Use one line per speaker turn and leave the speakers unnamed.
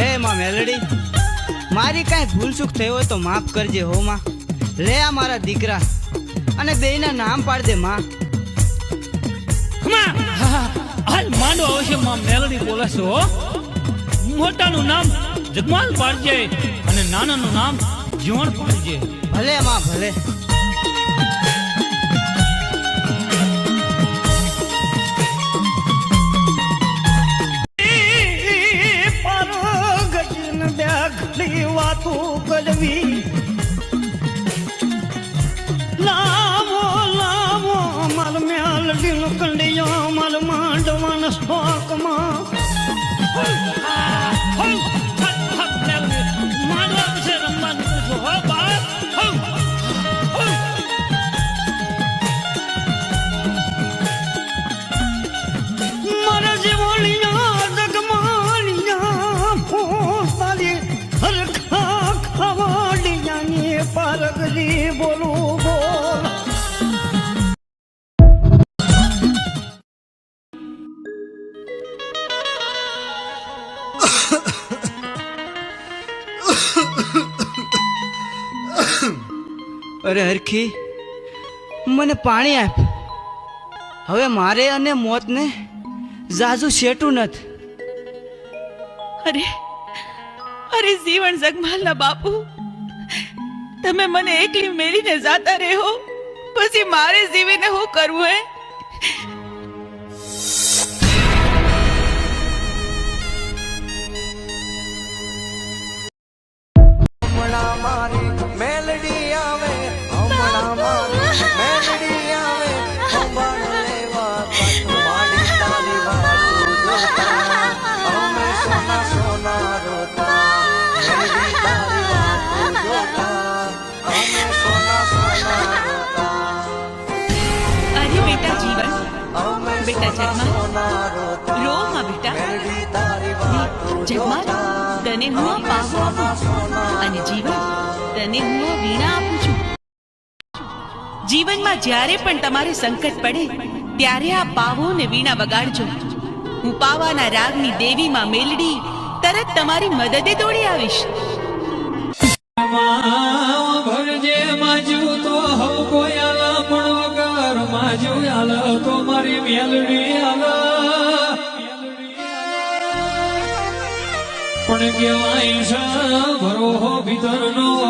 હે માં મેલડી. મારી કાંઈ ભૂલ ચૂક થઈ હોય તો માફ કરજે હો માં. લે આ મારા દીકરા અને બેયના નામ પાડ દે માં
હાલ માંડો આવશે માં મેલડી બોલે છે હો. મોટાનું નામ જગમાલ પાડજે અને નાનાનું નામ જીવણ પાડજે.
ભલે માં ભલે.
વ્યાઘલી વાતો કરવી. પારગરી બોલું બોલ.
અરે હરખી મને પાણી આપ. હવે મારે અને મોતને ઝાઝુ શેટું નથી.
અરે અરે જીવન જગમાલના બાપુ. તમે મને એકલી મેલીને જાતા રહો. પછી મારે જીવીને શું કરવું હે?
હમણાં મારી
બેટા બેટા
રોતા
રો માં બેટા?
જોતા
તને હું આ પાહો આપું અને જીવન તને હું આ વીણા આપું છું. જીવનમાં જ્યારે પણ તમારે સંકટ પડે, ત્યારે આ પાવો ને વીણા વગાડજો. હું પાવાના રાગની દેવીમાં મેલડી, તરત તમારી મદદે દોડી આવીશ.
મારી મેલડી આલ પણ કેવાય છે ભરો ભીતર નો જોઈએ ભાઈ